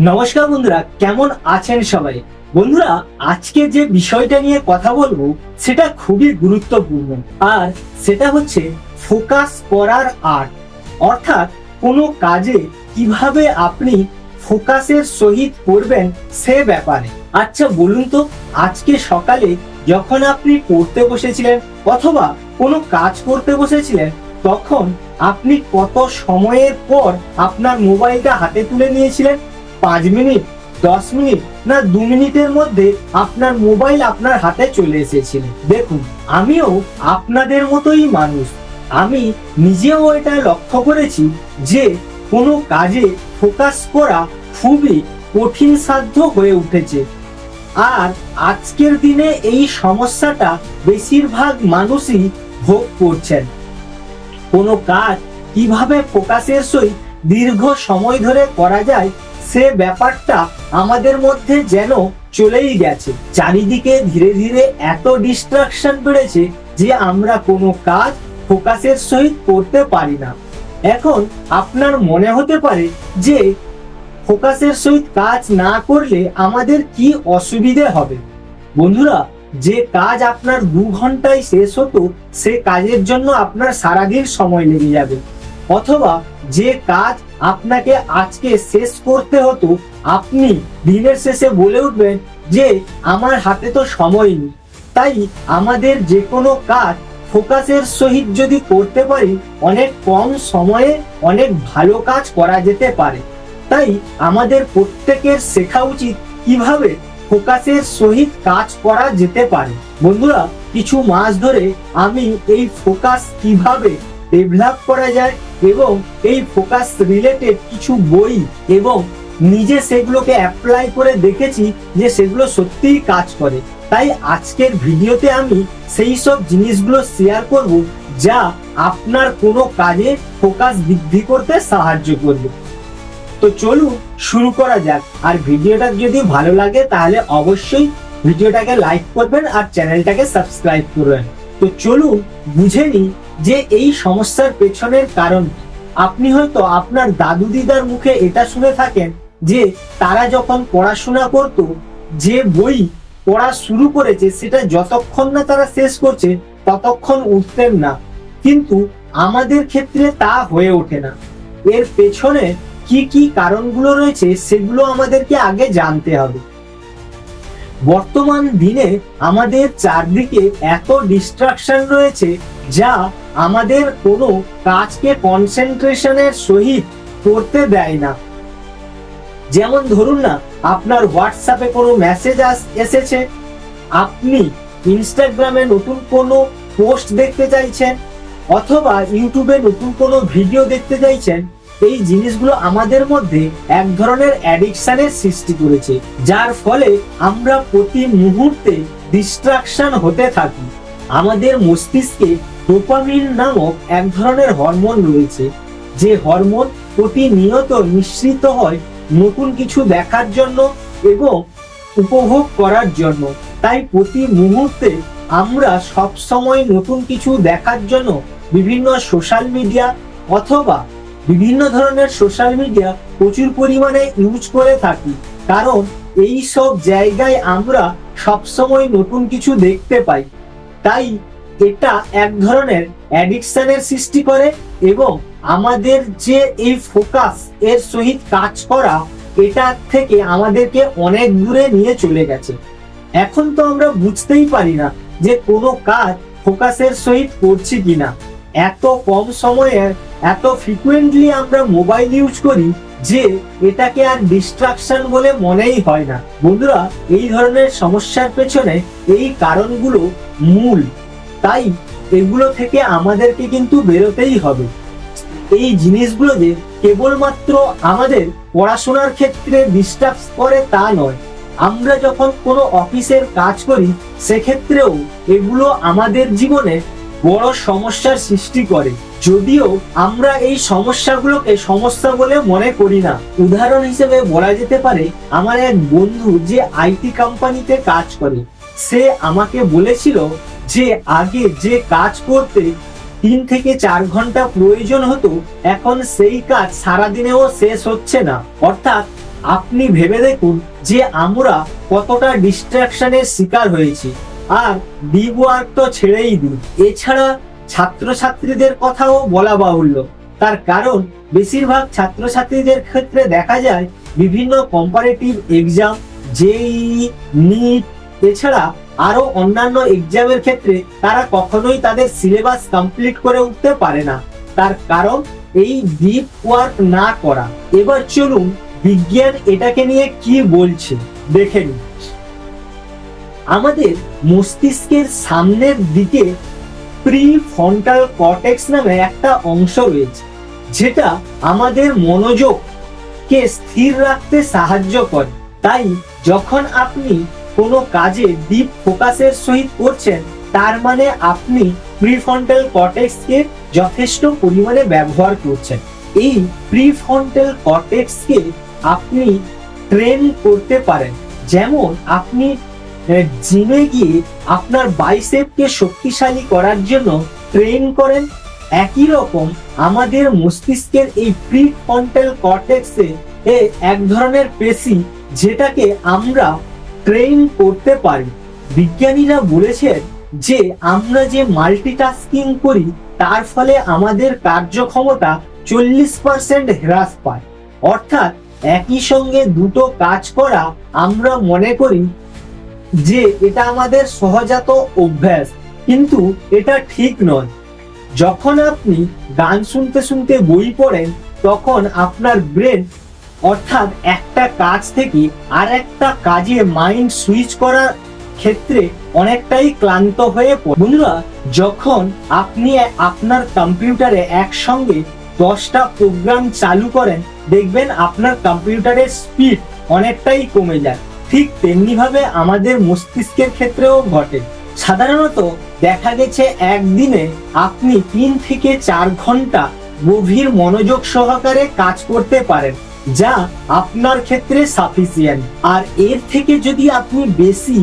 নমস্কার বন্ধুরা, কেমন আছেন সবাই? বন্ধুরা, আজকে যে বিষয়টা নিয়ে কথা বলব, সেটা খুবই গুরুত্বপূর্ণ। আর সেটা হচ্ছে ফোকাস করার আর্ট। অর্থাৎ কোনো কাজে কীভাবে আপনি ফোকাসের সহিত করবেন, সে ব্যাপারে। আচ্ছা বলুন তো, আজকে সকালে যখন আপনি পড়তে বসেছিলেন অথবা কোনো কাজ করতে বসেছিলেন, তখন আপনি কত সময়ের পর আপনার মোবাইলটা হাতে তুলে নিয়েছিলেন? পাঁচ মিনিট, দশ মিনিট না দু মিনিটের মধ্যে আপনার মোবাইল আপনার হাতে চলে এসেছিল। দেখুন, আমিও আপনাদের মতোই মানুষ। আমি নিজেও এটা লক্ষ্য করেছি যে কোনো কাজে ফোকাস করা খুবই কঠিন সাধ্য হয়ে উঠেছে। আর আজকের দিনে এই সমস্যাটা বেশিরভাগ মানুষই ভোগ করছেন। কোনো কাজ কীভাবে ফোকাসের সহিত দীর্ঘ সময় ধরে করা যায় সে ব্যাপারটা আমাদের মধ্যে যেন চলেই গেছে। চারিদিকে ধীরে ধীরে এত ডিস্ট্রাকশন বেড়েছে যে আমরা কোনো কাজ ফোকাসের সহিত করতে পারি না। এখন আপনার মনে হতে পারে যে ফোকাসের সহিত কাজ না করলে আমাদের কি অসুবিধে হবে? বন্ধুরা, যে কাজ আপনার দু ঘন্টায় শেষ হতো, সে কাজের জন্য আপনার সারাদিন সময় লেগে যাবে। অথবা যে কাজ আপনাকে আজকে শেষ করতে হতো, আপনি দিনের শেষে বলে উঠবেন যে, আমার হাতে তো সময় নেই। তাই আমাদের যে কোনো কাজ ফোকাসের সহিত যদি করতে পারি, অনেক কম সময়ে অনেক ভালো কাজ করা যেতে পারে। তাই আমাদের প্রত্যেকের শেখা উচিত কীভাবে ফোকাসের সহিত কাজ করা যেতে পারে। বন্ধুরা, কিছু মাস ধরে আমি এই ফোকাস কীভাবে ডেভেলপ করা যায় এবং এই ফোকাস রিলেটেড কিছু বই এবং নিজে সেগুলোকে অ্যাপ্লাই করে দেখেছি যে সেগুলো সত্যিই কাজ করে। তাই আজকের ভিডিওতে আমি সেই সব জিনিসগুলো শেয়ার করব যা আপনার কোনো কাজে ফোকাস বৃদ্ধি করতে সাহায্য করবে। তো চলুন শুরু করা যাক। আর ভিডিওটা যদি ভালো লাগে তাহলে অবশ্যই ভিডিওটাকে লাইক করবেন আর চ্যানেলটাকে সাবস্ক্রাইব করবেন। তো চলুন বুঝে নিই যে এই সমস্যার পেছনের কারণ। আপনি হয়তো আপনার দাদু দিদার মুখে এটা শুনে থাকেন যে তারা যখন পড়াশোনা করত, যে বই পড়া শুরু করেছে, সেটা যতক্ষণ না তারা শেষ করছে, ততক্ষণ উঠতেন না। কিন্তু আমাদের ক্ষেত্রে তা হয়ে ওঠে না। এর পেছনে কি কি কারণগুলো রয়েছে, সেগুলো আমাদেরকে আগে জানতে হবে। বর্তমান দিনে আমাদের চারদিকে এত ডিস্ট্রাকশন রয়েছে যা আমাদের কোনো কাজকে কনসেন্ট্রেশনের সহিত করতে দেয় না। যেমন ধরুন না, আপনার হোয়াটসঅ্যাপে কোনো মেসেজ আস, এসেছে, আপনি ইনস্টাগ্রামে নতুন কোনো পোস্ট দেখতে চাইছেন, অথবা ইউটিউবে নতুন কোনো ভিডিও দেখতে চাইছেন এই জিনিসগুলো আমাদের মধ্যে এক ধরনের অ্যাডিকশনের সৃষ্টি করেছে, যার ফলে আমরা প্রতি মুহূর্তে ডিস্ট্রাকশন হতে থাকি। আমাদের মস্তিষ্কে ডোপামিন নামক এক ধরনের হরমোন রয়েছে, যে হরমোন প্রতিনিয়ত মিশ্রিত হয় নতুন কিছু দেখার জন্য এবং উপভোগ করার জন্য। তাই প্রতি মুহূর্তে আমরা সব সময় নতুন কিছু দেখার জন্য বিভিন্ন সোশ্যাল মিডিয়া অথবা বিভিন্ন ধরনের সোশ্যাল মিডিয়া প্রচুর পরিমাণে ইউজ করে থাকি। কারণ এই সব জায়গায় আমরা সবসময় নতুন কিছু দেখতে পাই। তাই এটা এক ধরনের অ্যাডিকশনের সৃষ্টি করে এবং আমাদের যে এই ফোকাস এর সহিত কাজ করা, এটা থেকে আমাদেরকে অনেক দূরে নিয়ে চলে গেছে। এখন তো আমরা বুঝতেই পারি না যে কোনো কাজ ফোকাসের সহিত করছি কিনা। এত কম সময়ে, এত ফ্রিকুয়েন্টলি আমরা মোবাইল ইউজ করি যে এটাকে আর ডিস্ট্রাকশন বলে মনেই হয় না। বন্ধুরা, এই ধরনের সমস্যার পেছনে এই কারণগুলো মূল। তাই এগুলো থেকে আমাদেরকে কিন্তু বেরোতেই হবে। এই জিনিসগুলো যে কেবলমাত্র আমাদের পড়াশোনার ক্ষেত্রে ডিস্টার্ব করে তা নয়। আমরা যখন কোনো অফিসের কাজ করি, সেক্ষেত্রেও এগুলো আমাদের জীবনে বড় সমস্যার সৃষ্টি করে। যদিও আমরা এই সমস্যাগুলোকে সমস্যা বলে মনে করি না। উদাহরণ হিসেবে বলা যেতে পারে, আমার এক বন্ধু যে আইটি কোম্পানিতে কাজ করে, সে আমাকে বলেছিল যে আগে যে কাজ করতে তিন থেকে চার ঘণ্টা প্রয়োজন হতো, এখন সেই কাজ সারাদিনেও শেষ হচ্ছে না। অর্থাৎ আপনি ভেবে দেখুন যে আমরা কতটা ডিস্ট্রাকশনের শিকার হয়েছি। আর ডিপ ওয়ার্ক তো ছেড়েই দিন। এছাড়া ছাত্রছাত্রীদের কথাও বলা বাহুল্য। তার কারণ, বেশিরভাগ ছাত্রছাত্রীদের ক্ষেত্রে দেখা যায় বিভিন্ন কম্পারেটিভ এক্সাম জেই নিট এছাড়া আরও অন্যান্য এক্সামের ক্ষেত্রে তারা কখনোই তাদের সিলেবাস কমপ্লিট করে উঠতে পারে না। তার কারণ, এই ডিপ ওয়ার্ক না করা। এবার চলুন বিজ্ঞান এটাকে নিয়ে কি বলছে, দেখে নিন আমাদের মস্তিষ্কের সামনের দিকে প্রি ফ্রন্টাল কর্টেক্স নামে একটা অংশ রয়েছে, যেটা আমাদের মনোযোগকে স্থির রাখতে সাহায্য করে। তাই যখন আপনি কোনো কাজে ডিপ ফোকাসের সহিত করছেন, তার মানে আপনি প্রিফ্রন্টাল কর্টেক্সকে যথেষ্ট পরিমাণে ব্যবহার করছেন। এই প্রিফ্রন্টাল কর্টেক্সকে আপনি ট্রেন করতে পারেন। যেমন আপনি জিমে গিয়ে আপনার বাইসেপকে শক্তিশালী করার জন্য ট্রেন করেন। একই রকম আমাদের মস্তিষ্কের এই প্রিফ্রন্টাল কর্টেক্সে এ এক ধরনের পেশি যেটাকে আমরা ট্রেন করতে পারি। বিজ্ঞানীরা বলেছেন যে, আমরা যে মাল্টিটাস্কিং করি, তার ফলে আমাদের কার্যক্ষমতা চল্লিশ পার্সেন্ট হ্রাস পায়। অর্থাৎ একই সঙ্গে দুটো কাজ করা আমরা মনে করি যে এটা আমাদের সহজাত অভ্যাস, কিন্তু এটা ঠিক নয়। যখন আপনি গান শুনতে শুনতে বই পড়েন, তখন আপনার ব্রেন অর্থাৎ একটা কাজ থেকে আর একটা কাজে মাইন্ড সুইচ করার ক্ষেত্রে অনেকটাই ক্লান্ত হয়ে পড়ে। বন্ধুরা, যখন আপনি আপনার কম্পিউটারে একসঙ্গে দশটা প্রোগ্রাম চালু করেন, দেখবেন আপনার কম্পিউটারের স্পিড অনেকটাই কমে যায়। ঠিক তেমনি ভাবে আমাদের মস্তিষ্কের ক্ষেত্রেও ঘটে। সাধারণত দেখা গেছে একদিনে আপনি তিন থেকে চার ঘণ্টা গভীর মনোযোগ সহকারে কাজ করতে পারেন, যা আপনার ক্ষেত্রে সাফিসিয়েন্ট আর এর থেকে যদি আপনি বেশি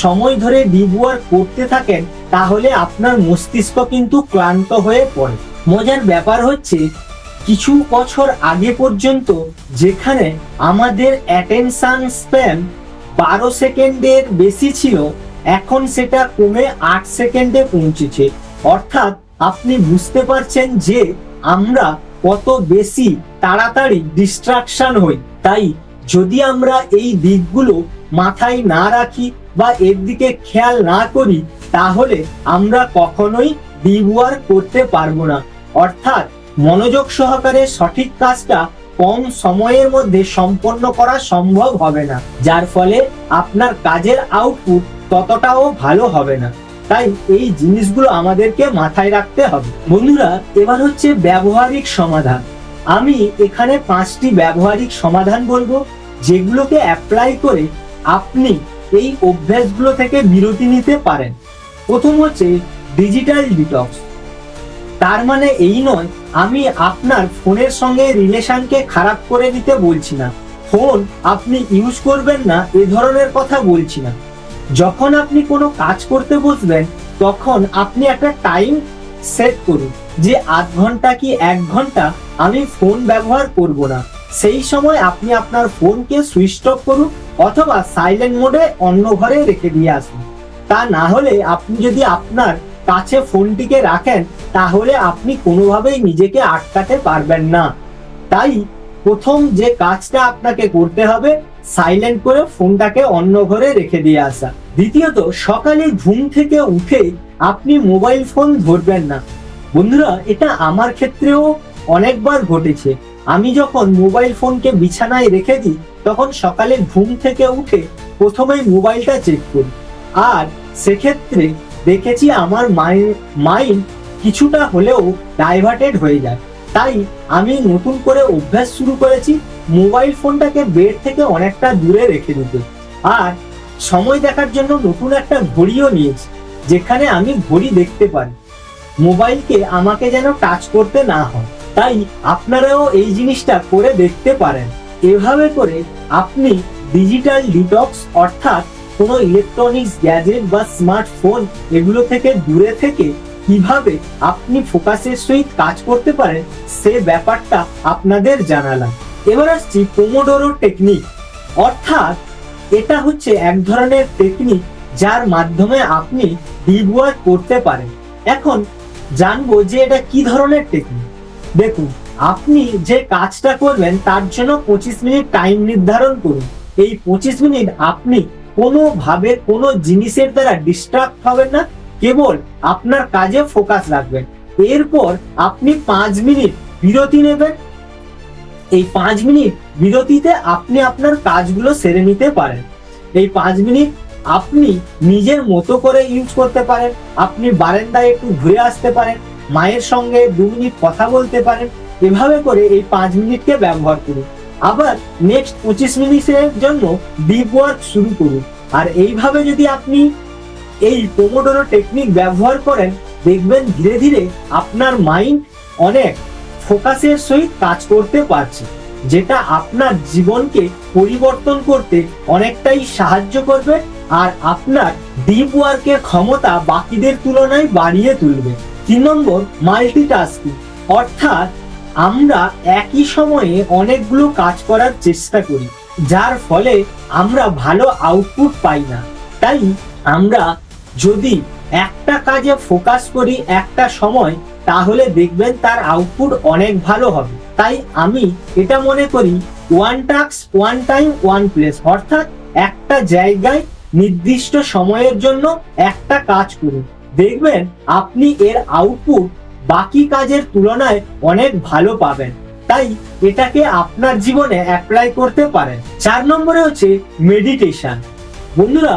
সময় ধরে ডিপ ওয়ার্ক করতে থাকেন, তাহলে আপনার মস্তিষ্ক কিন্তু ক্লান্ত হয়ে পড়ে। মজার ব্যাপার হচ্ছে কিছু বছর আগে পর্যন্ত যেখানে আমাদের অ্যাটেনশন স্প্যান বারো সেকেন্ডের বেশি ছিল, এখন সেটা কমে আট সেকেন্ডে পৌঁছেছে। অর্থাৎ আপনি বুঝতে পারছেন যে আমরা কত বেশি তাড়াতাড়ি ডিস্ট্রাকশন হই। তাই যদি আমরা এই দিকগুলো মাথায় না রাখি বা এর দিকে খেয়াল না করি, তাহলে আমরা কখনোই ডিপ ওয়ার্ক করতে পারব না। অর্থাৎ মনোযোগ সহকারে সঠিক কাজটা কম সময়ের মধ্যে সম্পন্ন করা সম্ভব হবে না, যার ফলে আপনার কাজের আউটপুট ততটাও ভালো হবে না। তাই এই জিনিসগুলো আমাদেরকে মাথায় রাখতে হবে। বন্ধুরা, এবার হচ্ছে ব্যবহারিক সমাধান। আমি এখানে পাঁচটি ব্যবহারিক সমাধান বলব, যেগুলোকে অ্যাপ্লাই করে আপনি এই অভ্যাসগুলো থেকে বিরতি নিতে পারেন। প্রথম হচ্ছে ডিজিটাল ডিটক্স তার মানে এই নয়, আমি আপনার ফোনের সঙ্গে রিলেশনকে খারাপ করে দিতে বলছি না। ফোন আপনি ইউজ করবেন না, এ ধরনের কথা বলছি না। যখন আপনি কোনো কাজ করতে বসবেন, তখন আপনি একটা টাইম সেট করুন যে আধ ঘণ্টা কি এক ঘণ্টা আমি ফোন ব্যবহার করব না। সেই সময় আপনি আপনার ফোনকে সুইচ অফ করুন অথবা সাইলেন্ট মোডে অন্য ঘরে রেখে দিয়ে আসুন। তা না হলে আপনি যদি আপনার কাছে ফোনটিকে রাখেন, তাহলে আপনি কোনোভাবেই নিজেকে আটকাতে পারবেন না। তাই প্রথম যে কাজটা আপনাকে করতে হবে, সাইলেন্ট করে ফোনটাকে অন্য ঘরে রেখে দিয়ে আসা। দ্বিতীয়ত, সকালে ঘুম থেকে উঠে আপনি মোবাইল ফোন ধরবেন না। বন্ধুরা, এটা আমার ক্ষেত্রেও অনেকবার ঘটেছে। আমি যখন মোবাইল ফোনকে বিছানায় রেখে দিই, তখন সকালে ঘুম থেকে উঠে প্রথমেই মোবাইলটা চেক করি। আর সেক্ষেত্রে দেখেছি আমার মাইন্ড কিছুটা হলেও ডাইভার্টেড হয়ে যায়। তাই আমি নতুন করে অভ্যাস শুরু করেছি মোবাইল ফোনটাকে বেড থেকে অনেকটা দূরে রেখে দিতে। আর সময় দেখার জন্য নতুন একটা ঘড়িও নিয়েছি, যেখানে আমি ঘড়ি দেখতে পারি। মোবাইলকে আমাকে যেন টাচ করতে না হয়। তাই আপনারাও এই জিনিসটা করে দেখতে পারেন। এভাবে করে আপনি ডিজিটাল ডিটক্স অর্থাৎ কোনো ইলেকট্রনিক্স গ্যাজেট বা স্মার্টফোন এগুলো থেকে দূরে থেকে কীভাবে আপনি ফোকাসের সহিত কাজ করতে পারেন, সে ব্যাপারটা আপনাদের জানালাম। এবার আসছি পোমোডোরো টেকনিক অর্থাৎ এটা হচ্ছে এক ধরনের টেকনিক যার মাধ্যমে আপনি ডিপ ওয়ার্ক করতে পারেন। এখন জানব যে এটা কি ধরনের টেকনিক দেখুন, আপনি যে কাজটা করবেন তার জন্য পঁচিশ মিনিট টাইম নির্ধারণ করুন। এই পঁচিশ মিনিট আপনি কোনোভাবে কোনো জিনিসের দ্বারা ডিস্ট্রাক্ট হবেন না, কেবল আপনার কাজে ফোকাস রাখবেন। এরপর আপনি পাঁচ মিনিট বিরতি নেবেন। এই পাঁচ মিনিট বিরতিতে আপনি আপনার কাজগুলো সেরে নিতে পারেন। এই পাঁচ মিনিট আপনি নিজের মতো করে ইউজ করতে পারেন। আপনি বারান্দায় একটু ঘুরে আসতে পারেন, মায়ের সঙ্গে দু মিনিট কথা বলতে পারেন। এভাবে করে এই পাঁচ মিনিটকে ব্যবহার করুন। আবার নেক্সট পঁচিশ মিনিটের জন্য ডিপ ওয়ার্ক শুরু করুন। আর এইভাবে যদি আপনি এই পোমোডোরো টেকনিক ব্যবহার করেন, দেখবেন ধীরে ধীরে আপনার মাইন্ড অনেক ফোকাসের সহিত কাজ করতে পারছে, যেটা আপনার জীবনকে পরিবর্তন করতে অনেকটাই সাহায্য করবে আর আপনার ডিপ ওয়ার্কের ক্ষমতা বাকিদের তুলনায় বাড়িয়ে তুলবে। তিন নম্বর মাল্টিটাস্কিং অর্থাৎ আমরা একই সময়ে অনেকগুলো কাজ করার চেষ্টা করি, যার ফলে আমরা ভালো আউটপুট পাই না। তাই আমরা যদি একটা কাজে ফোকাস করি একটা সময়, তাহলে দেখবেন তার আউটপুট অনেক ভালো হবে। তাই আমি এটা মনে করি one task one time one place অর্থাৎ একটা জায়গায় নির্দিষ্ট সময়ের জন্য একটা কাজ করুন। দেখবেন আপনি এর আউটপুট বাকি কাজের তুলনায় অনেক ভালো পাবেন। তাই এটাকে আপনার জীবনে অ্যাপ্লাই করতে পারেন। চার নম্বরে হচ্ছে মেডিটেশন বন্ধুরা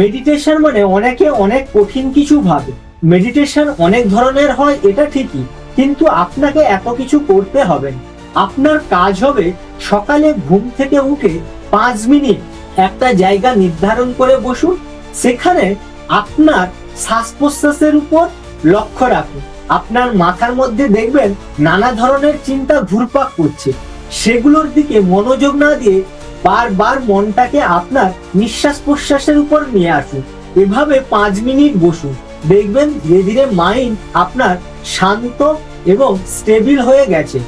মেডিটেশন মানে অনেকে অনেক কঠিন কিছু ভাবে। মেডিটেশন অনেক ধরনের হয়, এটা ঠিকই, কিন্তু আপনাকে এত কিছু করতে হবে আপনার কাজ হবে সকালে ঘুম থেকে উঠে পাঁচ মিনিট একটা জায়গা নির্ধারণ করে বসুন। সেখানে আপনার শ্বাস প্রশ্বাসের উপর লক্ষ্য রাখুন। আপনার মাথার মধ্যে দেখবেন নানা ধরনের চিন্তা ঘুরপাক করছে। সেগুলোর দিকে মনোযোগ না দিয়ে বারবার মনটাকে আপনার নিঃশ্বাস প্রশ্বাসের উপর নিয়ে আসুন। এভাবে পাঁচ মিনিট বসুন। দেখবেন ধীরে ধীরে মাইন্ড আপনার শান্ত এবং স্টেবিল হয়ে গেছে।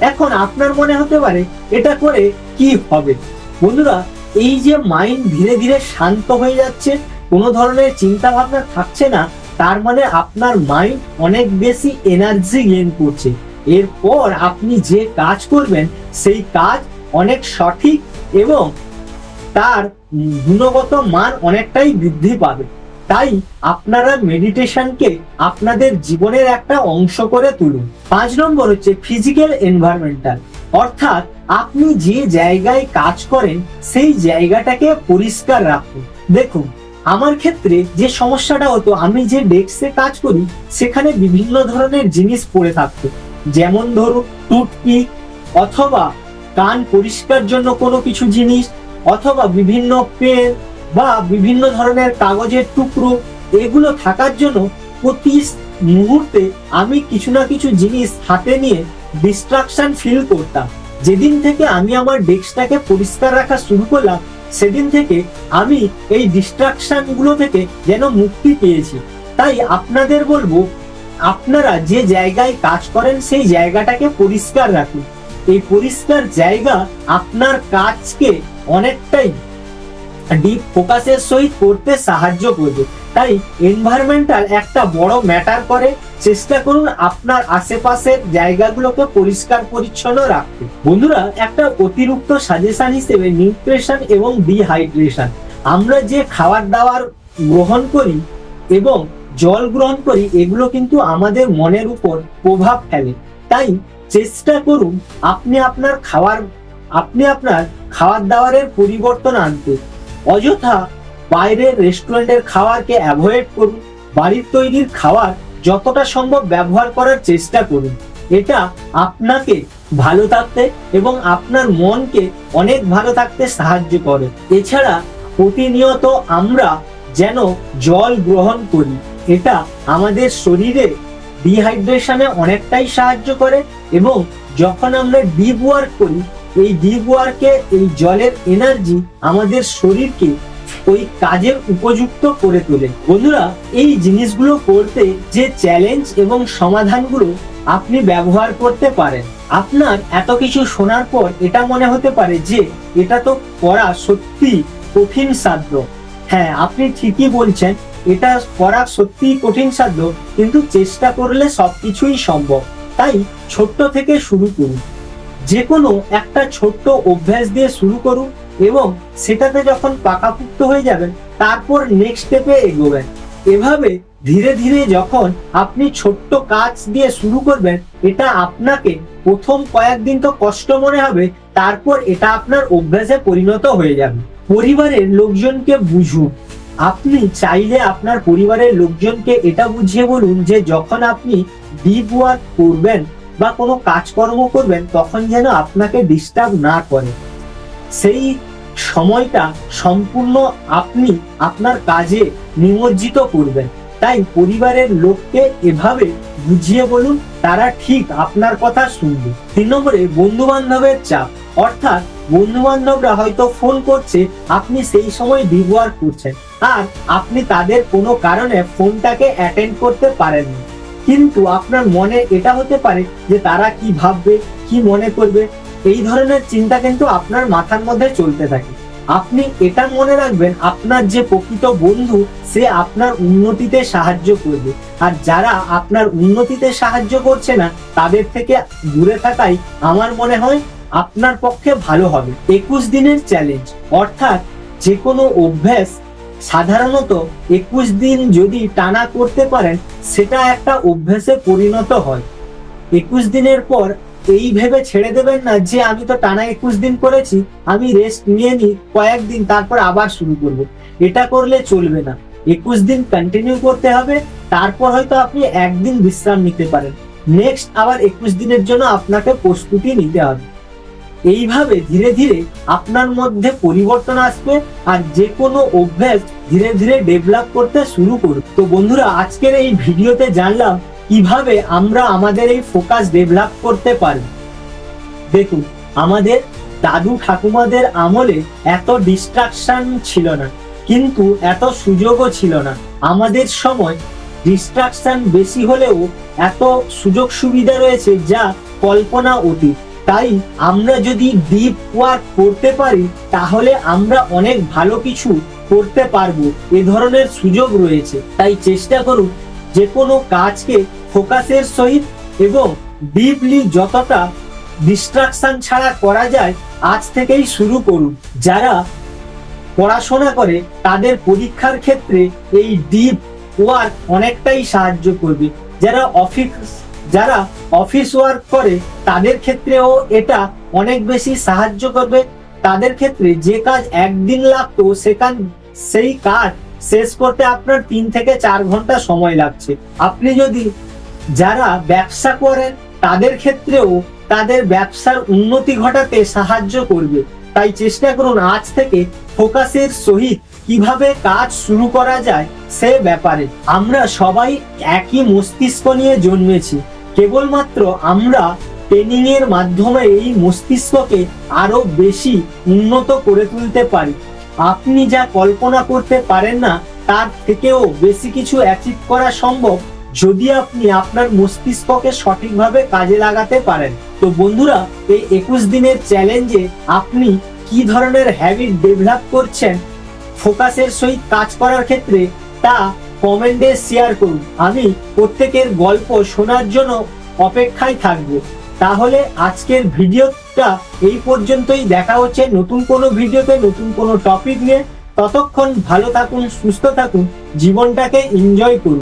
এখন আপনার মনে হতে পারে, এটা করে কি হবে? বন্ধুরা, এই যে মাইন্ড ধীরে ধীরে শান্ত হয়ে যাচ্ছে, কোনো ধরনের চিন্তা ভাবনা থাকছে না তার মানে আপনার মাইন্ড অনেক বেশি এনার্জি গেইন করছে। এরপর আপনি যে কাজ করবেন, সেই কাজ অনেক সঠিক এবং তার গুণগত মান অনেকটাই বৃদ্ধি পাবে। তাই আপনারা মেডিটেশনকে আপনাদের জীবনের একটা অংশ করে তুলুন। পাঁচ নম্বর হচ্ছে ফিজিক্যাল এনভায়রনমেন্টাল অর্থাৎ আপনি যে জায়গায় কাজ করেন, সেই জায়গাটাকে পরিষ্কার রাখুন। দেখুন আমার ক্ষেত্রে যে সমস্যাটা হতো, আমি যে ডেস্কে কাজ করি, সেখানে বিভিন্ন ধরনের জিনিস পড়ে থাকতো। যেমন ধরুন টুথপিক অথবা কান পরিষ্কার জন্য কোনো কিছু জিনিস, অথবা বিভিন্ন পেন বা বিভিন্ন ধরনের কাগজের টুকরো, এগুলো থাকার জন্য প্রতি মুহূর্তে আমি কিছু না কিছু জিনিস হাতে নিয়ে ডিস্ট্রাকশন ফিল করতাম। যেদিন থেকে আমি আমার ডেস্কটাকে পরিষ্কার রাখা শুরু করলাম সেদিন থেকে আমি এই ডিস্ট্রাকশনগুলো থেকে যেন মুক্তি পেয়েছি। তাই আপনাদের বলব, আপনারা যে জায়গায় কাজ করেন সেই জায়গাটাকে পরিষ্কার রাখুন। এই পরিষ্কার জায়গা আপনার কাজকে অনেকটাই ডিপ ফোকাসের সহিত করতে সাহায্য করবে। তাই এনভায়রনমেন্টাল একটা বড় ম্যাটার করে। চেষ্টা করুন আপনার আশেপাশের জায়গাগুলোকে পরিষ্কার, পরিচ্ছন্ন রাখতে। বন্ধুরা, একটা অতিরিক্ত সাজেশন হিসেবে নিউট্রিশন এবং ডিহাইড্রেশন আমরা যে খাবার দাবার গ্রহণ করি এবং জল গ্রহণ করি, এগুলো কিন্তু আমাদের মনের উপর প্রভাব ফেলে। তাই চেষ্টা করুন আপনি আপনার খাবার আপনি আপনার খাবার দাবারের পরিবর্তন আনতে। অযথা বাইরের রেস্টুরেন্টের খাবারকে অ্যাভয়েড করুন। বাড়ির তৈরির খাওয়ার যতটা সম্ভব ব্যবহার করার চেষ্টা করুন। এটা আপনাকে ভালো থাকতে এবং আপনার মনকে অনেক ভালো থাকতে সাহায্য করে। এছাড়া প্রতিনিয়ত আমরা যেন জল গ্রহণ করি। এটা আমাদের শরীরে ডিহাইড্রেশনে অনেকটাই সাহায্য করে এবং যখন আমরা ডিপ ওয়ার্ক করি এই ডিপ ওয়ার্কে এই জলের এনার্জি আমাদের শরীরকে ওই কাজের উপযুক্ত করে তোলে। বন্ধুরা, এই জিনিসগুলো করতে যে চ্যালেঞ্জ এবং সমাধানগুলো আপনি ব্যবহার করতে পারেন, আপনার এত কিছু শোনার পর এটা মনে হতে পারে যে এটা তো করা সত্যি কঠিন সাধ্য। হ্যাঁ আপনি ঠিকই বলছেন, এটা করা সত্যিই কঠিন সাধ্য, কিন্তু চেষ্টা করলে সবকিছুই সম্ভব। তাই ছোট্ট থেকে শুরু করুন। যে কোনো একটা ছোট্ট অভ্যাস দিয়ে শুরু করুন এবং সেটাতে যখন পাকাপুক্ত হয়ে যাবেন, তারপর নেক্সট স্টেপে এগোবেন। এভাবে ধীরে ধীরে যখন আপনি ছোট্ট কাজ দিয়ে শুরু করবেন, এটা আপনাকে প্রথম কয়েকদিন তো কষ্ট মনে হবে, তারপর এটা আপনার অভ্যাসে পরিণত হয়ে যাবে। পরিবারের লোকজনকে বুঝুন। আপনি চাইলে আপনার পরিবারের লোকজনকে এটা বুঝিয়ে বলুন যে যখন আপনি ডিপ ওয়ার্ক করবেন বা কোনো কাজকর্ম করবেন, তখন যেন আপনাকে ডিস্টার্ব না করে। সেই সময়টা সম্পূর্ণ আপনি আপনার কাজে নিমজ্জিত করবেন। তাই পরিবারের লোককে এভাবে বুঝিয়ে বলুন, তারা ঠিক আপনার কথা শুনবে। তিন নম্বরে বন্ধু বান্ধবের চাপ। অর্থাৎ বন্ধু বান্ধবরা হয়তো ফোন করছে, আপনি সেই সময় ব্যবহার করছেন। আর আপনি তাদের কোনো কারণে ফোনটাকে অ্যাটেন্ড করতে পারেননি। কিন্তু আপনার মনে এটা হতে পারে যে তারা কি ভাববে, কি মনে করবে? এই ধরনের চিন্তা কিন্তু আপনার মাথার মধ্যে চলতে থাকে। আপনি এটা মনে রাখবেন, আপনার যে প্রকৃত বন্ধু, সে আপনার উন্নতিতে সাহায্য করবে। আর যারা আপনার উন্নতিতে সাহায্য করছে না, তাদের থেকে দূরে থাকাই আমার মনে হয় আপনার পক্ষে ভালো হবে। একুশ দিনের চ্যালেঞ্জ অর্থাৎ যে কোনো অভ্যাস সাধারণত একুশ দিন যদি টানা করতে পারেন, সেটা একটা অভ্যাসে পরিণত হয়। একুশ দিনের পর এই ভেবে ছেড়ে দেবেন না যে, আমি তো টানা একুশ দিন করেছি, আমি রেস্ট নিয়ে নিই কয়েকদিন তারপর আবার শুরু করব। এটা করলে চলবে না। একুশ দিন কন্টিনিউ করতে হবে, তারপর হয়তো আপনি একদিন বিশ্রাম নিতে পারেন। নেক্সট আবার একুশ দিনের জন্য আপনাকে প্রস্তুতি নিতে হবে। এইভাবে ধীরে ধীরে আপনার মধ্যে পরিবর্তন আসবে আর যে কোনো অভ্যাস ধীরে ধীরে ডেভেলপ করতে শুরু করবে। তো বন্ধুরা, আজকের এই ভিডিওতে জানলাম কীভাবে আমরা আমাদের এই ফোকাস ডেভেলপ করতে পারি। দেখুন, আমাদের দাদু ঠাকুমাদের আমলে এত ডিস্ট্রাকশন ছিল না, কিন্তু এত সুযোগও ছিল না। আমাদের সময় ডিস্ট্রাকশন বেশি হলেও এত সুযোগ সুবিধা রয়েছে যা কল্পনা অতীত। তাই আমরা যদি ডিপ ওয়ার্ক করতে পারি, তাহলে আমরা অনেক ভালো কিছু করতে পারব। এ ধরনের সুযোগ রয়েছে। তাই চেষ্টা করুন যে কোনো কাজকে ফোকাসের সহিত এবং ডিপলি যতটা ডিস্ট্রাকশন ছাড়া করা যায়, আজ থেকেই শুরু করুন। যারা পড়াশোনা করে, তাদের পরীক্ষার ক্ষেত্রে এই ডিপ ওয়ার্ক অনেকটাই সাহায্য করবে। যারা অফিস যারা অফিস ওয়ার্ক করে, তাদের ক্ষেত্রেও এটা অনেক বেশি সাহায্য করবে। তাদের ক্ষেত্রে যে কাজ একদিন লাগতো, সেখান, সেই কাজ শেষ করতে আপনার তিন থেকে চার ঘণ্টা সময় লাগছে। আপনি যদি যারা ব্যবসা করেন, তাদের ক্ষেত্রেও তাদের ব্যবসার উন্নতি ঘটাতে সাহায্য করবে। তাই চেষ্টা করুন আজ থেকে ফোকাসের সহিত কীভাবে কাজ শুরু করা যায় সে ব্যাপারে। আমরা সবাই একই মস্তিষ্ক নিয়ে জন্মেছি। কেবলমাত্র আমরা ট্রেনিং এর মাধ্যমে এই মস্তিষ্ককে আরও বেশি উন্নত করে তুলতে পারি। আপনি যা কল্পনা করতে পারেন না, তার থেকেও বেশি কিছু অ্যাচিভ করা সম্ভব যদি আপনি আপনার মস্তিষ্ককে সঠিকভাবে কাজে লাগাতে পারেন। তো বন্ধুরা, এই একুশ দিনের চ্যালেঞ্জে আপনি কি ধরনের হ্যাবিট ডেভেলপ করছেন ফোকাসের সহিত কাজ করার ক্ষেত্রে, তা কমেন্টে শেয়ার করুন। আমি প্রত্যেকের গল্প শোনার জন্য অপেক্ষায় থাকব। তাহলে আজকের ভিডিওটা এই পর্যন্তই। দেখা হচ্ছে নতুন কোনো ভিডিওতে, নতুন কোনো টপিক নিয়ে। ততক্ষণ ভালো থাকুন, সুস্থ থাকুন, জীবনটাকে এনজয় করুন।